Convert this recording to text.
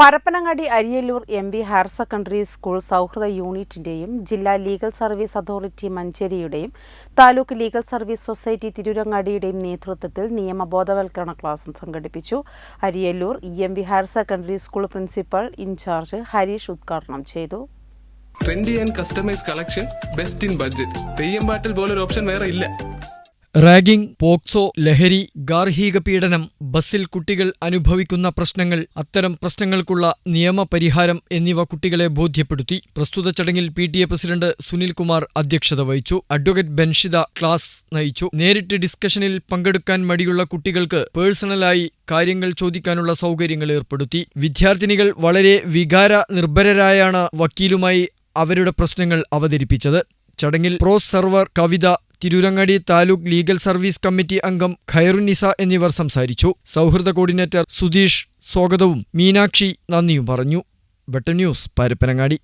Parappanangadi Ariyallur M V higher secondary school സൗഹൃദ യൂണിറ്റിന്റെയും ജില്ലാ ലീഗൽ സർവീസ് അതോറിറ്റി മഞ്ചേരിയുടെയും താലൂക്ക് ലീഗൽ സർവീസ് സൊസൈറ്റി തിരൂരങ്ങാടിയുടെയും നേതൃത്വത്തിൽ നിയമബോധവൽക്കരണ ക്ലാസ് സംഘടിപ്പിച്ചു. Ariyallur E M V higher secondary school principal in charge Harish ഉദ്ഘാടനം ചെയ്തു. Trendy and customise collection best in budget. Theyyam പാട്ടിൽ പോലൊരു ഓപ്ഷൻ വേറെ ഇല്ല. റാഗിംഗ് പോക്സോ ലഹരി ഗാർഹിക പീഡനം ബസ്സിൽ കുട്ടികൾ അനുഭവിക്കുന്ന പ്രശ്നങ്ങൾ അത്തരം പ്രശ്നങ്ങൾക്കുള്ള നിയമപരിഹാരം എന്നിവ കുട്ടികളെ ബോധ്യപ്പെടുത്തി. പ്രസ്തുത ചടങ്ങിൽ P T A president Sunilkumar അധ്യക്ഷത വഹിച്ചു. അഡ്വക്കേറ്റ് ബെൻഷിത ക്ലാസ് നയിച്ചു. നേരിട്ട് ഡിസ്കഷനിൽ പങ്കെടുക്കാൻ മടിയുള്ള കുട്ടികൾക്ക് പേഴ്സണലായി കാര്യങ്ങൾ ചോദിക്കാനുള്ള സൗകര്യങ്ങൾ ഏർപ്പെടുത്തി. വിദ്യാർത്ഥിനികൾ വളരെ വികാര നിർഭരരായാണ് വക്കീലുമായി അവരുടെ പ്രശ്നങ്ങൾ അവതരിപ്പിച്ചത്. ചടങ്ങിൽ പ്രോ server Kavitha Tirurangadi taluk legal service committee അംഗം ഖൈറുന്നിസ എന്നിവർ സംസാരിച്ചു. സൗഹൃദ കോർഡിനേറ്റർ സുധീഷ് സ്വാഗതവും മീനാക്ഷി നന്ദിയും പറഞ്ഞു. Better news Parappanangadi.